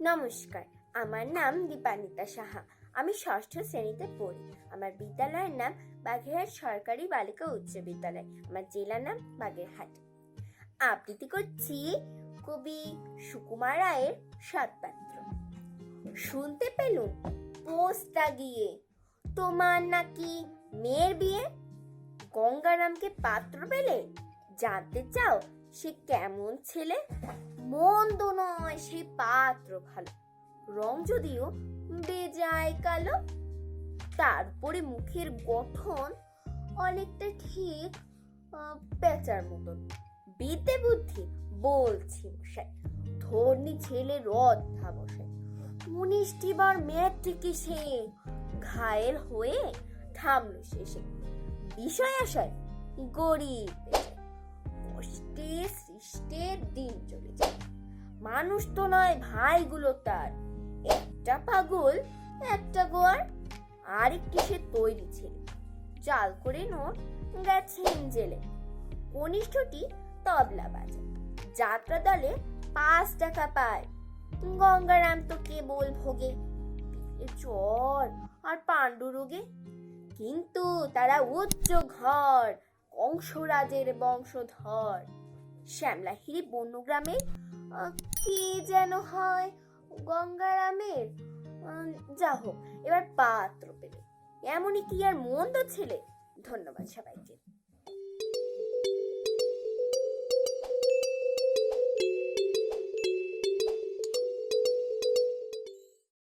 নমস্কার, আমার নাম দীপানিতা সাহা। আমি ষষ্ঠ শ্রেণীতে পড়ি। আমার বিদ্যালয়ের নাম বাগেরহাট সরকারি বালিকা উচ্চ বিদ্যালয়। আমার জেলার নাম বাগেরহাট। আবৃত্তি করছি কবি সুকুমার রায়ের সাতপাত্র। শুনতে পেলুম পোস্টটা গিয়ে। তোমার নাকি মেয়ের বিয়ে? গঙ্গারামকে পাত্র পেলে? জানতে চাও সে কেমন ছেলে? মন্দ পাত্র ভালো। রং যদিও বেজায় কালো, তারপরে মুখের গঠন অনেকটা ঠিক পেঁচার মতন। বিদ্যে বুদ্ধি, বলছি মশাই ধর্নি ছেলে রথা বসায় উনিশটি বার ম্যাট্রিকে সে ঘায়েল হয়ে থামলো শেষে। বিষয় আসায় গরিব। কষ্টে সৃষ্টের দিন চলে যায়। মানুষ তো নয়, ভাইগুলো তার। একটা পাগল, একটা গোয়ার, আরেকটি সে তৈরি ছেলে। জাল করে নোট গেছেন জেলে কনিষ্ঠটি তবলা বাজায় যাত্রা দলে পাঁচ টাকা পায়। গঙ্গারাম তো কেবল ভোগে। জ্বর আর পাণ্ডু রোগে। কিন্তু তারা উচ্চ ঘর, কংসরাজের বংশধর। শ্যামলাহিরি বন্যগ্রামে কে যেন হয়, গঙ্গারামের। যা হোক, এবার পাত্র পেলে। এমনই কি আর মন্দ ছেলে? ধন্যবাদ সবাইকে।